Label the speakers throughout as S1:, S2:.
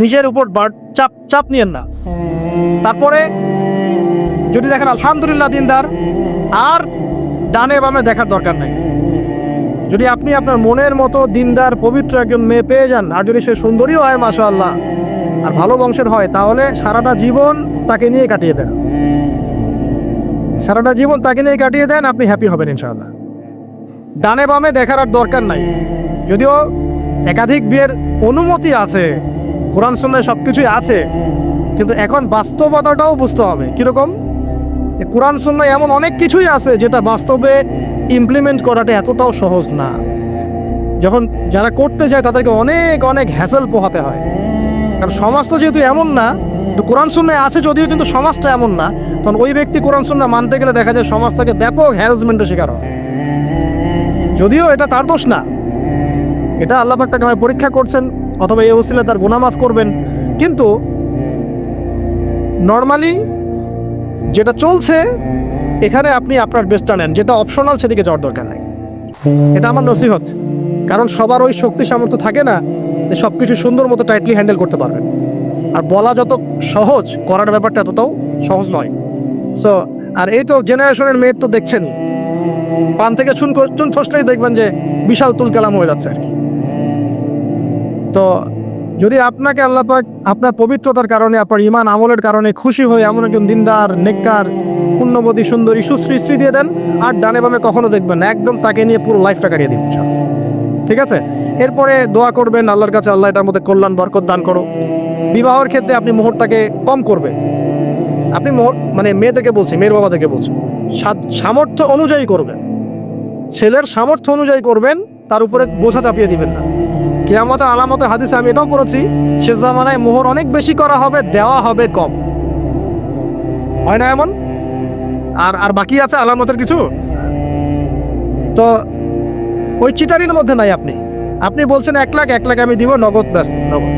S1: নিজের উপর চাপ চাপ নিয়েন না। তারপরে যদি দেখেন, আলহামদুলিল্লাহ দিনদার, আর ডানে বামে দেখার দরকার নেই। যদি আপনি আপনার মনের মতো দিনদার, পবিত্র একজন মেয়ে পেয়ে যান, আর যদি সে সুন্দরীও হয় মাসা আল্লাহ আর ভালো বংশের হয়, তাহলে সারাটা জীবন তাকে নিয়ে কাটিয়ে দেন। সারাটা জীবন তাকে নিয়ে কাটিয়ে দেন, আপনি হ্যাপি হবেন, ইনশাআল্লাহ। ডানে বামে দেখার আর দরকার নাই। যদিও একাধিক বিয়ের অনুমতি আছে কোরআন সন্ন্যায় সব কিছুই আছে, কিন্তু এখন বাস্তবতাটাও বুঝতে হবে। কীরকম? কোরআন সন্ন্যায় এমন অনেক কিছুই আছে যেটা বাস্তবে ইমপ্লিমেন্ট করাটা এতটাও সহজ না। যখন যারা করতে চায় তাদেরকে অনেক অনেক হ্যাসেল পোহাতে হয়। কারণ সমাজ তো যেহেতু এমন না তো কোরআন শূন্যে আছে যদিও কিন্তু সমাজটা এমন না, তখন ওই ব্যক্তি কোরআন শূন্য মানতে গেলে দেখা যায় সমাজ থেকে ব্যাপক হ্যারাসমেন্টের শিকার হয়। যদিও এটা তার দোষ না, এটা আল্লাহ তাকে আমায় পরীক্ষা করছেন অথবা এই অবস্থায় তার গুনাহ মাফ করবেন। কিন্তু নর্মালি যেটা চলছে, এখানে আপনি আপনার বেস্টটা নেন। যেটা অপশনাল সেদিকে যাওয়ার দরকার নেই। এটা আমার নসিহত। কারণ সবার ওই শক্তি সামর্থ্য থাকে না সব কিছু সুন্দর মতো টাইটলি হ্যান্ডেল করতে পারবেন। আর বলা যত সহজ, করার ব্যাপারটা এতটাও সহজ নয়। সো আর এই তো জেনারেশনের মেয়ের তো দেখছেন পান থেকে চুন চুন ফসলেই দেখবেন যে বিশাল তুল কালাম হয়ে যাচ্ছে আর কি। তো যদি আপনাকে আল্লাহ পাক আপনার পবিত্রতার কারণে, আপনার ইমান আমলের কারণে খুশি হয়ে এমন একজন দিনদার, নেককার, পুণ্যবতী, সুন্দরী, সুশ্রী স্ত্রী দিয়ে দেন, আর ডানে বামে কখনো দেখবেন না, একদম তাকে নিয়ে পুরো লাইফটা কাটিয়ে দিন। ঠিক আছে? এরপরে দোয়া করবেন, আল্লাহর কাছে আল্লাহ এটার মধ্যে কল্যাণ, বরকত দান করো বিবাহের ক্ষেত্রে আপনি মোহরটাকে কম করবেন। আপনি মোহর মানে মেয়ে থেকে বলছি, মেয়ের বাবা থেকে বলছি সামর্থ্য অনুযায়ী করবেন। ছেলের সামর্থ্য অনুযায়ী করবেন, তার উপরে বোঝা চাপিয়ে দিবেন না। কেয়ামতের আলামতের হাদিসে আমি এটাও পড়েছি, সে জামানায় মোহর অনেক বেশি করা হবে, দেওয়া হবে কম। হয় না এমন? আর আর বাকি আছে আলামতের কিছু? তো ওই চিটারির মধ্যে নাই আপনি। আপনি বলছেন এক লাখ এক লাখ আমি দিব, নগদ, ব্যাস, নগদ।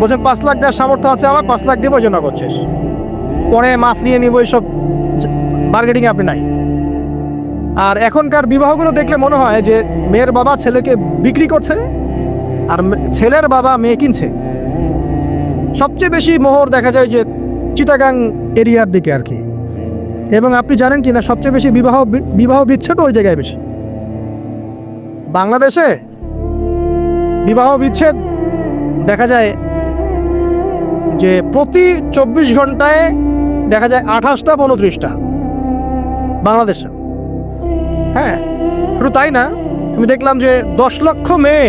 S1: বলছেন পাঁচ লাখ দেওয়ার সামর্থ্য আছে আমার, পাঁচ লাখ দিব যে নগদ শেষ। পরে মাফ নিয়ে নিব, এইসব বার্গেটিং আপনি নাই। আর এখনকার বিবাহগুলো দেখলে মনে হয় যে মেয়ের বাবা ছেলেকে বিক্রি করছে আর ছেলের বাবা মেয়ে কিনছে। সবচেয়ে বেশি মোহর দেখা যায় যে চিটাগাং এরিয়ার দিকে আর কি। এবং আপনি জানেন কি না সবচেয়ে বেশি বিবাহ বিবাহ বিচ্ছেদ ওই জায়গায় বেশি। বাংলাদেশে বিবাহ বিচ্ছেদ দেখা যায় যে প্রতি চব্বিশ ঘন্টায় দেখা যায় আঠাশটা উনত্রিশটা বাংলাদেশে। হ্যাঁ শুধু তাই না, আমি দেখলাম যে দশ লক্ষ মেয়ে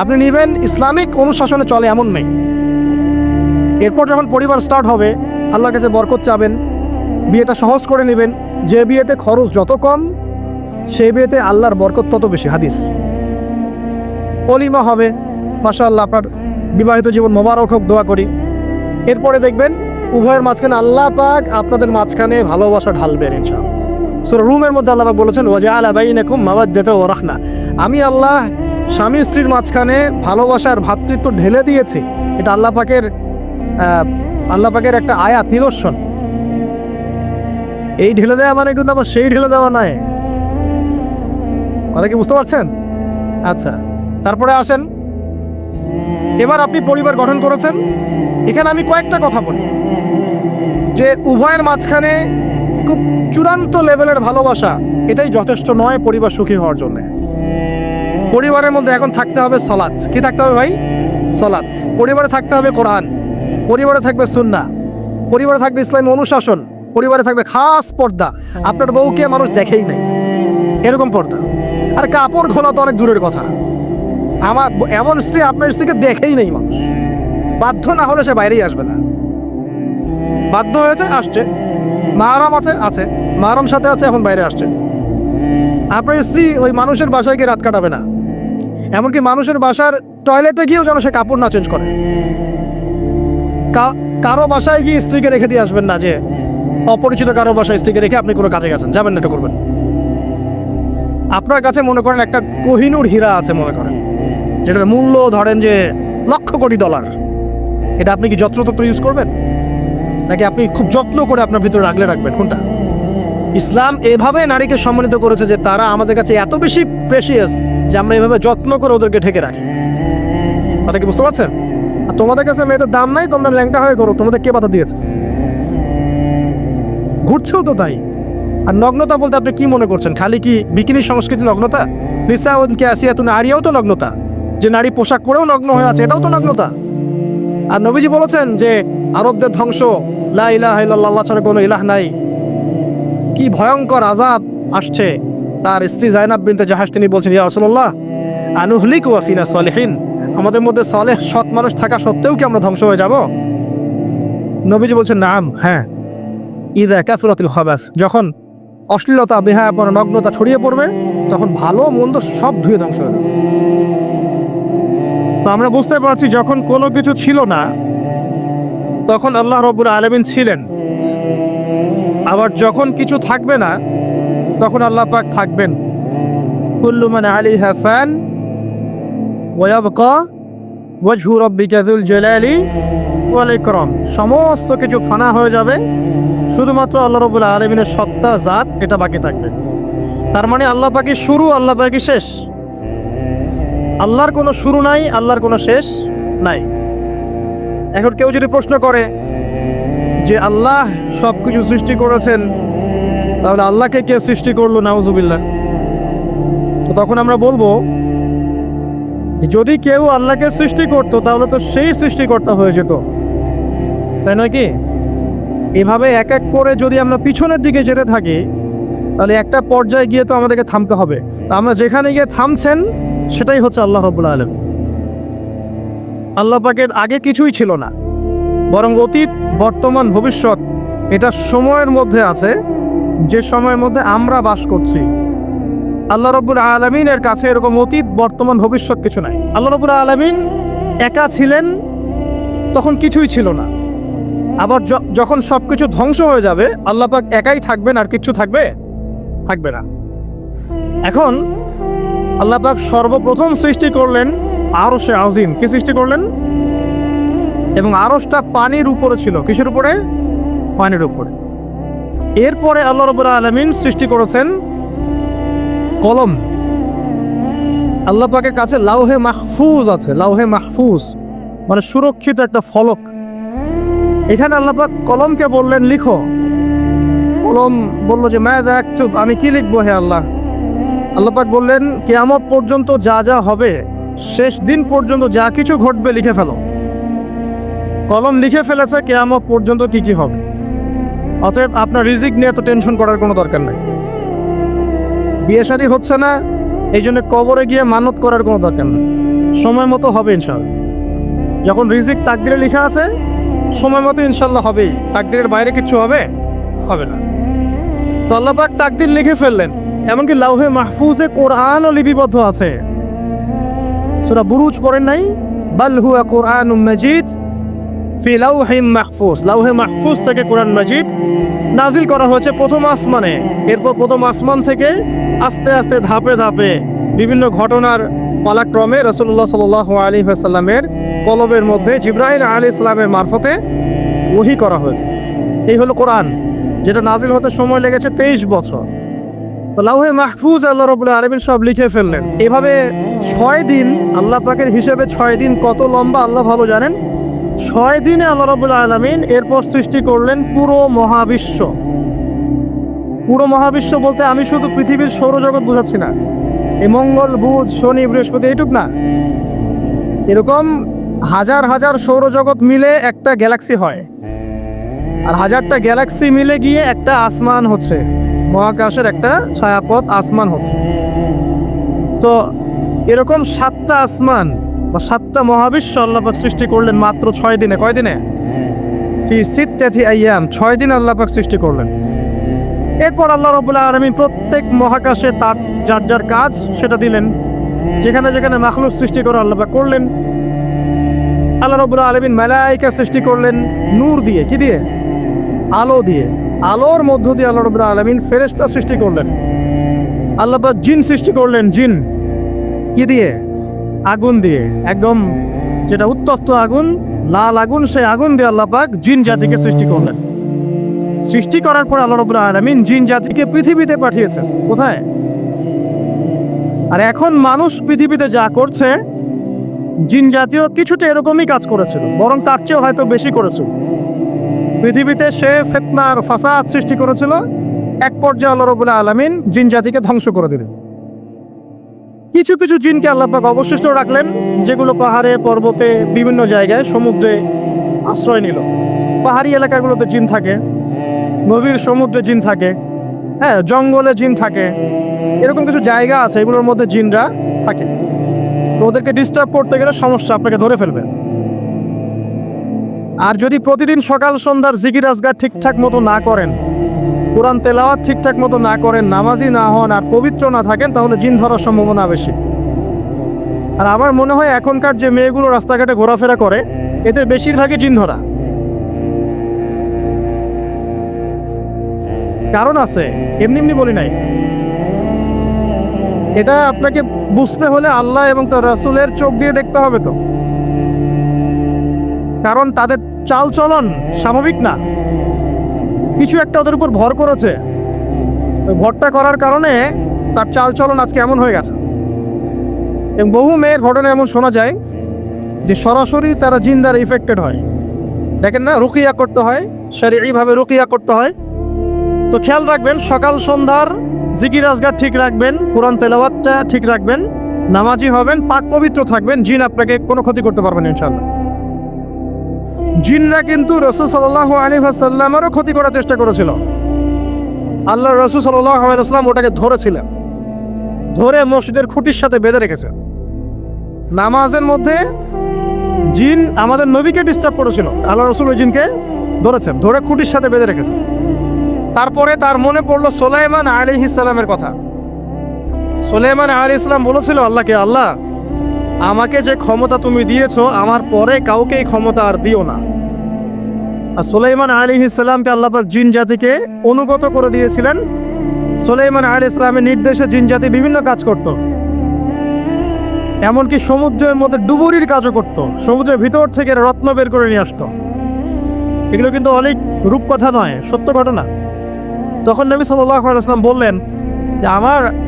S1: আপনি নেবেন, ইসলামিক অনুশাসনে চলে এমন নেই। এরপর যখন পরিবার স্টার্ট হবে, আল্লাহর কাছে বরকত চাবেন, বিয়েটা সহজ করে নেবেন, যে বিয়েতে খরচ যত কম সেই বিয়েতে আল্লাহর বরকত তত বেশি। হাদিস। অলিমা হবে মাসা আল্লাহ আপনার বিবাহিত জীবন মোবারক হোক, দোয়া করি। এরপরে দেখবেন, উভয়ের মাঝখানে আল্লাহ পাক আপনাদের মাঝখানে ভালোবাসা ঢালবেন, ইনশাআল্লাহ। সুরা রুমের মধ্যে আল্লাহ পাক বলেছেন ওয়াজা আলা বাইনাকুম মাওয়াজ্জাতা ওয়া রাহমা। আমি আল্লাহ স্বামী স্ত্রীর মাঝখানে ভালোবাসার ভাতৃত্ব ঢেলে দিয়েছি। এটা আল্লাহ পাকের আল্লাহ পাকের একটা আয়াত, নিদর্শন। এই ঢেলে দেওয়া মানে কিন্তু আবার সেই ঢেলে দেওয়া নয়। কথা কি বুঝতে পারছেন? আচ্ছা তারপরে আসেন। এবার আপনি পরিবার গঠন করেছেন। এখানে আমি কয়েকটা কথা বলি। যে উভয়ের মাঝখানে খুব চূড়ান্ত লেভেলের ভালোবাসা, এটাই যথেষ্ট নয় পরিবার সুখী হওয়ার জন্য। পরিবারের মধ্যে এখন থাকতে হবে সলাৎ। কি থাকতে হবে ভাই? সলাৎ। পরিবারে থাকতে হবে কোরআন। পরিবারে থাকবে সুন্না পরিবারে থাকবে ইসলামী অনুশাসন। পরিবারে থাকবে খাস পর্দা। আপনার বউকে মানুষ দেখেই নাই। এরকম পর্দা। আর কাপড় খোলা তো অনেক দূরের কথা। আমার এমন স্ত্রী, আপনার স্ত্রীকে দেখেই নেই মানুষ। বাধ্য না হলে সে বাইরেই আসবে না। বাধ্য হয়েছে, আসছে। মাহারাম আছে আছে। মাহারাম সাথে আছে, এখন বাইরে আসছে। আপনার স্ত্রী ওই মানুষের বাসায় গিয়ে রাত কাটাবে না। এমনকি মানুষের বাসার টয়লেটে গিয়েও যেন সে কাপড় না চেঞ্জ করে। কারও বাসায় গিয়ে স্ত্রীকে রেখে দিয়ে আসবেন না যে, অপরিচিত কারও বাসায় স্ত্রীকে রেখে আপনি কোনো কাজে গেছেন যাবেন না এটা করবেন? আপনার কাছে মনে করেন একটা কোহিনুর হীরা আছে মনে করেন, যেটার মূল্য ধরেন যে লক্ষ কোটি ডলার। এটা আপনি কি যত্রতত্র ইউজ করবেন? নাকি আপনি খুব যত্ন করে আপনার ভিতরে রাখলে রাখবেন? কোনটা? ইসলাম এভাবে নারীকে সম্মানিত করেছে যে তারা আমাদের কাছে এত বেশি প্রেশিয়াস যে আমরা এভাবে যত্ন করে ওদেরকে ঢেকে রাখি। কথা কি বুঝতে পারছেন? আর তোমাদের কাছে মেয়েদের দাম নাই, তোমরা ল্যাংটা হয়ে করো তোমাদের কে বাধা দিয়েছে? ঘুরছেও তো তাই। আর নগ্নতা বলতে আপনি কি মনে করছেন? খালি কি বিকিনি সংস্কৃতি নগ্নতা? নিসা আসিয়া তুমি আরিয়াও তো নগ্নতা। যে নারী পোশাক পরেও নগ্ন হয়ে আছে, এটাও তো নগ্নতা। আর নবীজি বলেছেন যে আরবদের ধ্বংস, লা ইলাহা ইল্লাল্লাহ ছাড়া কোনো ইলাহ নাই। কি ভয়ঙ্কর আজাব আসছে। তার স্ত্রী জাইনাব বিনতে জাহাজ তিনি বলছেন, ইয়া রাসূলুল্লাহ, আনুহলিক ওয়াফিনা সলিহিন? আমাদের মধ্যে সলেহ সৎ মানুষ থাকা সত্ত্বেও কি আমরা ধ্বংস হয়ে যাব? নবীজি বলছেন, নাম হ্যাঁ। ইদা কাসরাতিল খাবাস, যখন অশ্লীলতা, বেহায়াপনা, নগ্নতা ছড়িয়ে পড়বে, তখন ভালো মন্দ সব ধুয়ে ধ্বংস হয়ে তো আমরা বুঝতে পারছি, যখন কোনো কিছু ছিল না, তখন আল্লাহ রব্বুল আলমিন ছিলেন। আবার যখন কিছু থাকবে না, তখন আল্লাহ পাক থাকবেন। কুল্লু আলিহা ফান, ওয়াবকা সমস্ত কিছু ফানা হয়ে যাবে, শুধুমাত্র আল্লাহ রবুল আলমিনের সত্তা, জাত, এটা বাকি থাকবে। তার মানে আল্লাহ পাকি শুরু, আল্লাহ পাকি শেষ। আল্লাহর কোনো শুরু নাই, আল্লাহর কোনো শেষ নাই। এখন কেউ যদি প্রশ্ন করে যে আল্লাহ সব কিছু সৃষ্টি করেছেন, তাহলে আল্লাহকে কে সৃষ্টি করল? নাউজুবিল্লাহ। তো তখন আমরা বলব, যদি কেউ আল্লাহকে সৃষ্টি করতো, তাহলে তো সেই সৃষ্টিকর্তা হয়ে যেত। তাই নয় কি? এভাবে এক এক করে যদি আমরা পিছনের দিকে যেতে থাকি, তাহলে একটা পর্যায়ে গিয়ে তো আমাদেরকে থামতে হবে। আমরা যেখানে গিয়ে থামছেন, সেটাই হচ্ছে আল্লাহ আল্লাহ পাকের আগে কিছুই ছিল না। বরং অতীত, বর্তমান, ভবিষ্যৎ, এটা সময়ের মধ্যে আছে, যে সময়ের মধ্যে আমরা বাস করছি। আল্লাহ রব্বুল আলমিনের কাছে এরকম অতীত, বর্তমান, ভবিষ্যৎ কিছু নাই। আল্লাহ রব্বুল আলমিন একা ছিলেন, তখন কিছুই ছিল না। আবার যখন সব কিছু ধ্বংস হয়ে যাবে, আল্লাহ পাক একাই থাকবেন আর কিছু থাকবে? থাকবে না। এখন আল্লাহ পাক সর্বপ্রথম সৃষ্টি করলেন আরও সে আজিম। কি সৃষ্টি করলেন? এবং আরশটা পানির উপরে ছিল। কিসের উপরে? পানির উপরে। এরপরে আল্লাহ রবুল্লা আলমিন সৃষ্টি করেছেন কলম। আল্লাহ পাকের কাছে লাউহে মাহফুজ আছে, লাউহে মাহফুজ মানে সুরক্ষিত একটা ফলক। এখানে আল্লাহ পাক কলমকে বললেন, লিখো। কলম বলল যে ম্যাদ চুপ আমি কি লিখব হে আল্লাহ? আল্লাহ পাক বললেন, কেয়ামত পর্যন্ত যা যা হবে, শেষ দিন পর্যন্ত যা কিছু ঘটবে, লিখে ফেলো। কলম লিখে ফেলেছে কেয়ামত পর্যন্ত কি কি হবে। অতএব আপনার রিজিক নিয়ে তো টেনশন করার কোনো দরকার নেই। বিয়ে শাদী হচ্ছে না, এই জন্য কবরে গিয়ে মানত করার কোনো দরকার নেই। সময় মতো হবে ইনশাল্লাহ যখন রিজিক তাকদিরে লেখা আছে, সময় মতো ইনশাল্লাহ হবেই। তাকদিরের বাইরে কিছু হবে? হবে না। তো আল্লাহ পাক তাকদির লিখে ফেললেন, এমনকি লাউহে মাহফুজে কোরআনও লিপিবদ্ধ আছে। সুরা বুরুজ পড়েন নাই? বাল হুয়া কোরআন মাজিদ। ফি লাউহিম মাহফুজ। লাউহে মাহফুজ থেকে কোরআন মাজিদ নাজিল করা হয়েছে প্রথম আসমানে। এরপর প্রথম আসমান থেকে আস্তে আস্তে ধাপে ধাপে বিভিন্ন ঘটনার পালাক্রমে রসুল্লাহ সাল আলী সাল্লামের কলবের মধ্যে জিব্রাহিম আলী ইসলামের মারফতে ওহি করা হয়েছে। এই হলো কোরআন, যেটা নাজিল হতে সময় লেগেছে তেইশ বছর। লাউহে মাহফুজ আল্লাহ রবুল্লাহ আলমিন সব লিখে ফেললেন। এভাবে ছয় দিন, আল্লাহ পাকের হিসেবে ছয় দিন কত লম্বা, আল্লাহ ভালো জানেন। ছয় দিনে আল্লাহ রবুল্লাহ আলমিন এরপর সৃষ্টি করলেন পুরো মহাবিশ্ব। পুরো মহাবিশ্ব বলতে আমি শুধু পৃথিবীর সৌরজগৎ বোঝাচ্ছি না। এই মঙ্গল, বুধ, শনি, বৃহস্পতি এইটুক না। এরকম হাজার হাজার সৌরজগৎ মিলে একটা গ্যালাক্সি হয়। আর হাজারটা গ্যালাক্সি মিলে গিয়ে একটা আসমান হচ্ছে। মহাকাশের একটা ছায়াপথ আসমান হচ্ছে। তো এরকম সাতটা আসমান বা সাতটা মহাবিশ্ব আল্লাপাক সৃষ্টি করলেন মাত্র ছয় দিনে। কয় দিনে? আইয়াম। ছয় দিন আল্লাপাক সৃষ্টি করলেন। এরপর আল্লাহ রবুল্লাহ আলমী প্রত্যেক মহাকাশে তার যার যার কাজ সেটা দিলেন। যেখানে যেখানে মাখলুক সৃষ্টি করে আল্লাপাক করলেন। আল্লাহ রবুল্লাহ আলমিন মেলাইকা সৃষ্টি করলেন নূর দিয়ে। কি দিয়ে? আলো দিয়ে। আলোর মধ্য দিয়ে আল্লাহ রবুল্লাহ আলমিন ফেরেস্তা সৃষ্টি করলেন। আল্লাপাক জিন সৃষ্টি করলেন, জিন। কি দিয়ে? আগুন দিয়ে, একদম যেটা উত্তপ্ত আগুন, লাল আগুন, সেই আগুন দিয়ে আল্লাহ পাক জিন জাতিকে সৃষ্টি করলেন। সৃষ্টি করার পর আল্লাহ আলমিন জিন জাতিকে পৃথিবীতে পাঠিয়েছেন। কোথায়? আর এখন মানুষ পৃথিবীতে যা করছে, জিন জাতীয় কিছুটা এরকমই কাজ করেছিল, বরং তার চেয়েও হয়তো বেশি করেছিল। পৃথিবীতে সে ফেতনার ফাসাদ সৃষ্টি করেছিল, এক পর্যায়ে আল্লাহ রবুল্লাহ আলমিন জিন জাতিকে ধ্বংস করে দিলেন। কিছু কিছু জিনকে আল্লাহ পাক অবশিষ্ট রাখলেন, যেগুলো পাহাড়ে, পর্বতে, বিভিন্ন জায়গায় সমুদ্রে আশ্রয় নিল। পাহাড়ি এলাকাগুলোতে জিন থাকে, গভীর সমুদ্রে জিন থাকে হ্যাঁ জঙ্গলে জিন থাকে, এরকম কিছু জায়গা আছে, এগুলোর মধ্যে জিনরা থাকে। তো ওদেরকে ডিস্টার্ব করতে গেলে সমস্যা, আপনাকে ধরে ফেলবে। আর যদি প্রতিদিন সকাল সন্ধ্যার জিকির আজগার ঠিকঠাক মতো না করেন কোরআন তেলাওয়াত ঠিকঠাক মতো না করেন, নামাজি না হন আর পবিত্র না থাকেন, তাহলে জিন ধরার সম্ভাবনা বেশি। আর আমার মনে হয় এখনকার যে মেয়েগুলো রাস্তাঘাটে ঘোরাফেরা করে, এদের বেশিরভাগই জিন ধরা। কারণ আছে, এমনি এমনি বলি নাই। এটা আপনাকে বুঝতে হলে আল্লাহ এবং তার রাসূলের চোখ দিয়ে দেখতে হবে তো। কারণ তাদের চালচলন স্বাভাবিক না। কিছু একটা ওদের উপর ভর করেছে। ভরটা করার কারণে তার চালচলন আজকে এমন হয়ে গেছে। এবং বহু মেয়ের ঘটনা এমন শোনা যায় যে সরাসরি তারা জিন দ্বারা ইফেক্টেড হয়। দেখেন না, রুকিয়া করতে হয়, শারীরিকভাবে রুকিয়া করতে হয়। তো খেয়াল রাখবেন, সকাল সন্ধ্যার জিকির আজগার ঠিক রাখবেন, কোরআন তেলাওয়াতটা ঠিক রাখবেন, নামাজি হবেন, পাক পবিত্র থাকবেন, জিন আপনাকে কোনো ক্ষতি করতে পারবেন ইনশাল্লাহ জিনরা কিন্তু রসুল সাল্লাহ আলী সাল্লামেরও ক্ষতি করার চেষ্টা করেছিল। আল্লাহ রসুল সাল্লাহ আলাইসাল্লাম ওটাকে ধরেছিলেন। ধরে মসজিদের খুঁটির সাথে বেঁধে রেখেছে। নামাজের মধ্যে জিন আমাদের নবীকে ডিস্টার্ব করেছিল। আল্লাহ রসুল ওই জিনকে ধরেছেন, ধরে খুঁটির সাথে বেঁধে রেখেছে। তারপরে তার মনে পড়ল সোলাইমান আলী ইসলামের কথা। সোলাইমান আলী ইসলাম বলেছিল, আল্লাহকে, আল্লাহ আমাকে যে ক্ষমতা তুমি দিয়েছ, আমার পরে কাউকে এই ক্ষমতা আর দিও না। আর সোলাইমান আলী ইসলামকে আল্লাপাক জিন জাতিকে অনুগত করে দিয়েছিলেন। সোলাইমান আলী ইসলামের নির্দেশে জিন জাতি বিভিন্ন কাজ করত। এমনকি সমুদ্রের মধ্যে ডুবুরির কাজও করত। সমুদ্রের ভিতর থেকে রত্ন বের করে নিয়ে আসতো। এগুলো কিন্তু অনেক রূপকথা নয়, সত্য ঘটনা। তখন নবী সাল্লাম বললেন যে, আমার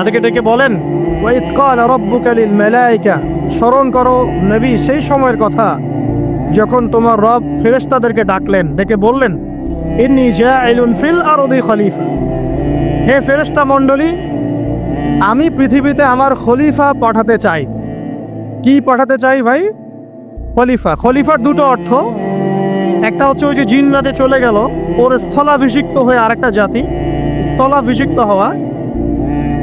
S1: তাদেরকে ডেকে বলেন মালাইকা, স্মরণ করো নবী সেই সময়ের কথা, যখন তোমার রব ফেরেশতাদেরকে ডাকলেন, ডেকে বললেন, ইন্নি ফিল খলিফা। হে ফেরেশতা মণ্ডলী, আমি পৃথিবীতে আমার খলিফা পাঠাতে চাই। কি পাঠাতে চাই ভাই? খলিফা, খলিফার দুটো অর্থ। একটা হচ্ছে ওই যে জিন রাতে চলে গেল, ওর স্থলাভিষিক্ত হয়ে আরেকটা জাতি, স্থলাভিষিক্ত হওয়া।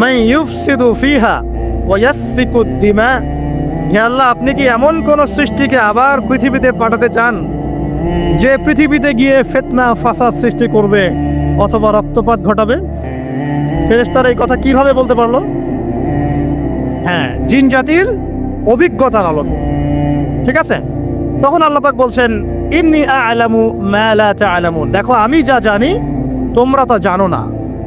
S1: মান ইউফসিদু ফিহা ওয়া ইয়াসফিকু দিমা। হে আল্লাহ, আপনি কি এমন কোন সৃষ্টিকে আবার পৃথিবীতে পাঠাতে চান, যে পৃথিবীতে গিয়ে ফেতনা, ফাসাদ সৃষ্টি করবে অথবা রক্তপাত ঘটাবে? ফেরেশতারা এই কথা কীভাবে বলতে পারল? হ্যাঁ জিন জাতির অভিজ্ঞতার আলোকে। ঠিক আছে? তখন আল্লাপাক বলছেন, ইন্নি আলামু লা তা'লামুন। দেখো, আমি যা জানি, তোমরা তা জানো না।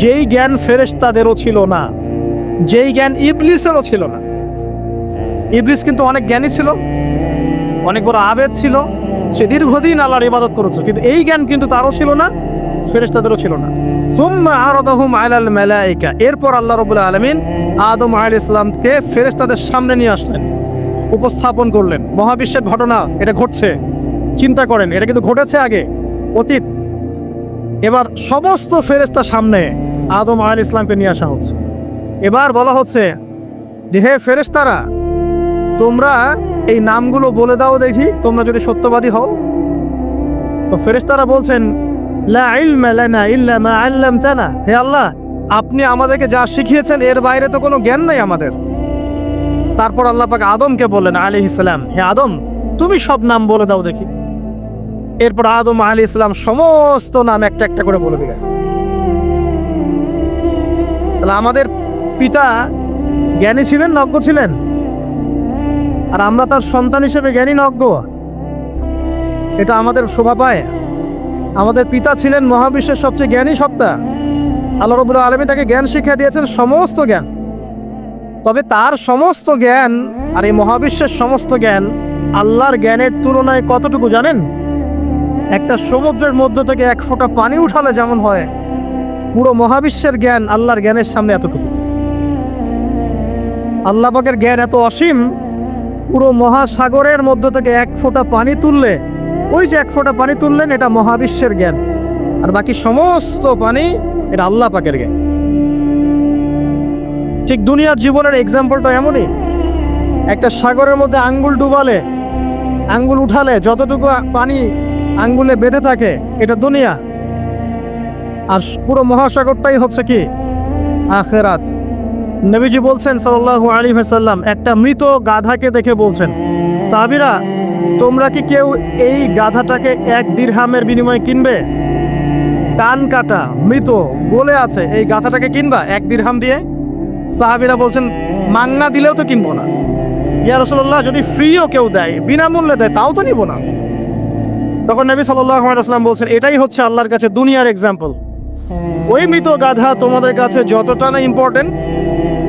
S1: যেই জ্ঞান ফেরেশতাদেরও ছিল না, যেই জ্ঞান ইবলিসেরও ছিল না। ইবলিস কিন্তু অনেক জ্ঞানী ছিল, অনেক বড় আবেদ ছিল, সে দীর্ঘদিন আল্লাহর ইবাদত করেছে, কিন্তু এই জ্ঞান কিন্তু তারও ছিল না, ফেরেশতাদেরও ছিল না। সুম্মা আরাদাহুম আলাল মালাইকা, এরপর আল্লাহ রাব্বুল আলামিন আদম আলাইহিস ইসলামকে ফেরেশতাদের সামনে নিয়ে আসলেন, উপস্থাপন করলেন। মহাবিশ্বের ঘটনা, এটা ঘটছে, চিন্তা করেন, এটা কিন্তু ঘটেছে আগে, অতীত। এবার সমস্ত ফেরেশতার সামনে আদম আল ইসলামকে নিয়ে আসা হচ্ছে। এবার বলা হচ্ছে যে, হে ফেরেশতারা, তোমরা এই নামগুলো বলে দাও দেখি, তোমরা যদি সত্যবাদী হও। তো ফেরেশতারা বলছেন হে আল্লাহ, আপনি আমাদেরকে যা শিখিয়েছেন, এর বাইরে তো কোনো জ্ঞান নাই আমাদের। তারপর আল্লাহ পাক আদমকে বললেন, আলাইহিস ইসলাম হে আদম, তুমি সব নাম বলে দাও দেখি। এরপর আদম আলী ইসলাম সমস্ত নাম একটা একটা করে বলে দিলেন। তাহলে আমাদের পিতা জ্ঞানী ছিলেন নজ্ঞ ছিলেন? আর আমরা তার সন্তান হিসেবে জ্ঞানী নজ্ঞ এটা আমাদের শোভা পায়। আমাদের পিতা ছিলেন মহাবিশ্বের সবচেয়ে জ্ঞানী সত্তা। আল্লাহ রবুল আলমী তাকে জ্ঞান শিক্ষা দিয়েছেন সমস্ত জ্ঞান। তবে তার সমস্ত জ্ঞান আর এই মহাবিশ্বের সমস্ত জ্ঞান আল্লাহর জ্ঞানের তুলনায় কতটুকু জানেন? একটা সমুদ্রের মধ্য থেকে এক ফোঁটা পানি উঠালে যেমন হয়, পুরো মহাবিশ্বের জ্ঞান আল্লাহর জ্ঞানের সামনে এতটুকু। আল্লাহ পাকের জ্ঞান এত অসীম, পুরো মহাসাগরের মধ্য থেকে এক ফোঁটা পানি তুললে, ওই যে এক ফোঁটা পানি তুললেন এটা মহাবিশ্বের জ্ঞান, আর বাকি সমস্ত পানি এটা আল্লাহ পাকের জ্ঞান। ঠিক দুনিয়ার জীবনের এক্সাম্পলটা এমনই, একটা সাগরের মধ্যে আঙ্গুল ডুবালে, আঙ্গুল উঠালে যতটুকু পানি আঙ্গুলে বেঁধে থাকে, এটা দুনিয়া। আর পুরো মহাসাগরটাই হচ্ছে কি? আখেরাত। নবীজি বলছেন সাল্লাল্লাহু আলাইহি ওয়াসাল্লাম, একটা মৃত গাধাকে দেখে বলছেন, সাহাবীরা, তোমরা কি কেউ এই গাধাটাকে এক দিরহামের বিনিময়ে কিনবে? কান কাটা, মৃত, বলে আছে, এই গাধাটাকে কিনবা এক দিরহাম দিয়ে? সাহাবীরা বলছেন মাংনা দিলেও তো কিনবো না। ইয়া রাসূলুল্লাহ, যদি ফ্রিও কেউ দেয়, বিনামূল্যে দেয়, তাও তো নিব না। তখন নবী ওয়াসাল্লাম বলছেন এটাই হচ্ছে আল্লাহর কাছে দুনিয়ার এক্সাম্পল ওই মৃত গাধা তোমাদের কাছে যতটা না ইম্পর্টেন্ট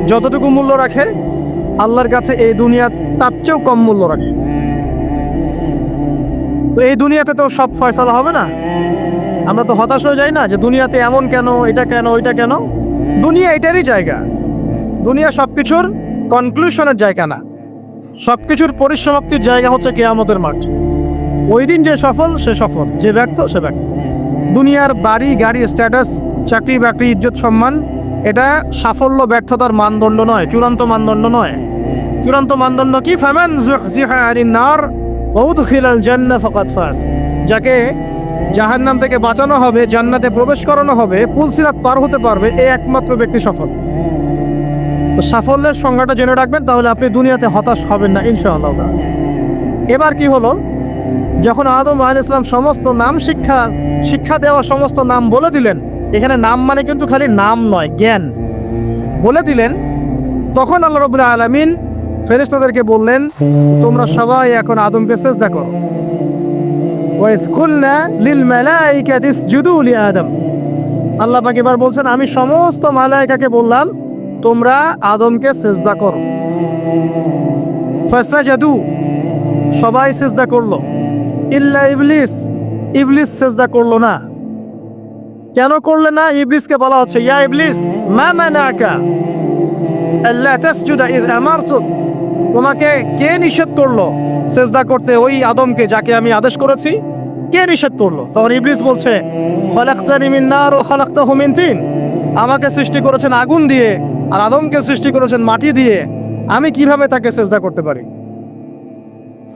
S1: যতটুকু মূল্য রাখে আল্লাহর কাছে এই দুনিয়া তার চেয়েও কম মূল্য রাখে। তো এই দুনিয়াতে তো সব ফয়সালা হবে না। আমরা তো হতাশ হয়ে যাই না যে দুনিয়াতে এমন কেন এটা কেন ওইটা কেন? দুনিয়া এটারই জায়গা। দুনিয়া সব কিছুর কনক্লুশনের জায়গা না। সব কিছুর পরিসমাপ্তির জায়গা হচ্ছে কেয়ামতের মাঠ। ওই দিন যে সফল, সে সফল। যে ব্যক্ত, সে ব্যক্ত। দুনিয়ার বাড়ি, গাড়ি স্ট্যাটাস চাকরি, বাকরি, ইজ্জত, সম্মান, এটা সাফল্য, ব্যর্থতার মানদণ্ড নয়, চূড়ান্ত মানদণ্ড নয়। চূড়ান্ত মানদণ্ড কি? ফামান নার জান্নাহ ফাকাদ যাকে জাহান্নাম থেকে বাঁচানো হবে, জান্নাতে প্রবেশ করানো হবে, পুলসিরাত পার হতে পারবে এই একমাত্র ব্যক্তি সফল। সাফল্যের সংজ্ঞাটা জেনে রাখবেন, তাহলে আপনি দুনিয়াতে হতাশ হবেন না, ইনশাআল্লাহ। এবার কি হলো? যখন আদম আল ইসলাম সমস্ত নাম শিক্ষা শিক্ষা দেওয়া সমস্ত নাম বলে দিলেন, এখানে নাম মানে কিন্তু খালি নাম নয়, জ্ঞান। বলে দিলেন, তখন আল্লাহ রবুল্লাহ আলমিন ফেরেস্তাদেরকে বললেন, তোমরা সবাই এখন আদমকে সেজদা করো। আল্লাহ পাক এবার বলছেন, আমি সমস্ত মালাইকাকে বললাম, তোমরা আদমকে সেজদা করো। ফাসাজাদু, সবাই সেজদা করল। ইল্লা ইবলিস। ইবলিস সেজদা করল না। কেন করলে না? ইবলিসকে বলা হচ্ছে, ইয়া ইবলিস, মা মানাকা আল্লা তাসজুদা ইয আমারতুক। তোমাকে কে নিষেধ করল সেজদা করতে ওই আদমকে যাকে আমি আদেশ করেছি? কে নিষেধ করল? তখন ইবলিস বলছে, খলাকতানি মিন নার ও খলাকতাহু মিন তিন। আমাকে সৃষ্টি করেছেন আগুন দিয়ে আর আদমকে সৃষ্টি করেছেন মাটি দিয়ে। আমি কীভাবে তাকে সেজদা করতে পারি?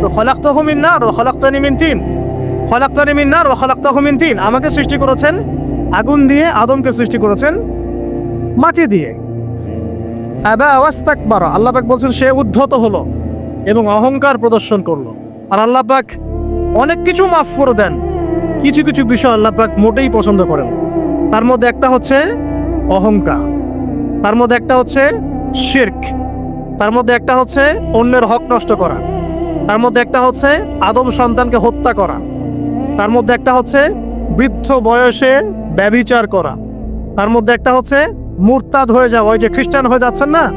S1: তো খলাক্ত হুমিন না ও খলাক্তানি মিন তিন। খলাক্তানি মিন না ও খলাক্তা হুমিন তিন। আমাকে সৃষ্টি করেছেন আগুন দিয়ে, আদমকে সৃষ্টি করেছেন মাটি দিয়ে। আবা ওয়াস্তাকবার। আল্লাহ পাক বলছেন, সে উদ্ধত হলো এবং অহংকার প্রদর্শন করল। আর আল্লাহ অনেক কিছু মাফ করে দেন। কিছু কিছু বিষয় আল্লাহ পাক মোটেই পছন্দ করেন তার মধ্যে একটা হচ্ছে অহংকার। তার মধ্যে একটা হচ্ছে শির্ক। তার মধ্যে একটা হচ্ছে অন্যের হক নষ্ট করা। তার মধ্যে একটা হচ্ছে আদম সন্তানকে হত্যা করা। তার মধ্যে একটা হচ্ছে বৃদ্ধ বয়সে ব্যভিচার করা। তার মধ্যে একটা হচ্ছে মুরতাদ হয়ে যাওয়া। ওই যে খ্রিস্টান হয়ে যাচ্ছেন না?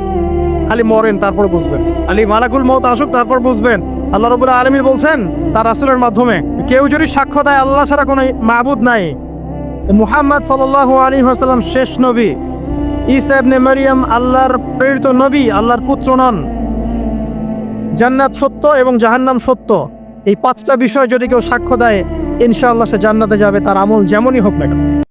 S1: খালি মরেন, তারপর বুঝবেন। খালি মালাকুল মত আসুক, তারপর বুঝবেন। আল্লাহ রবুল্লাহ আলমী বলছেন তার রাসুলের মাধ্যমে, কেউ যদি সাক্ষ্য দেয়, আল্লাহ ছাড়া কোনো মাহবুদ নাই। মুহাম্মদ সাল্লাল্লাহু আলাইহি ওয়াসাল্লাম শেষ নবী। ঈসা ইবনে মারিয়াম আল্লাহর প্রেরিত নবী, আল্লাহর পুত্র নন। জান্নাত সত্য এবং জাহান্নাম সত্য। এই পাঁচটা বিষয় যদি কেউ সাক্ষ্য দেয়, ইনশাআল্লাহ সে জান্নাতে যাবে, তার আমল যেমনই হোক না কেন।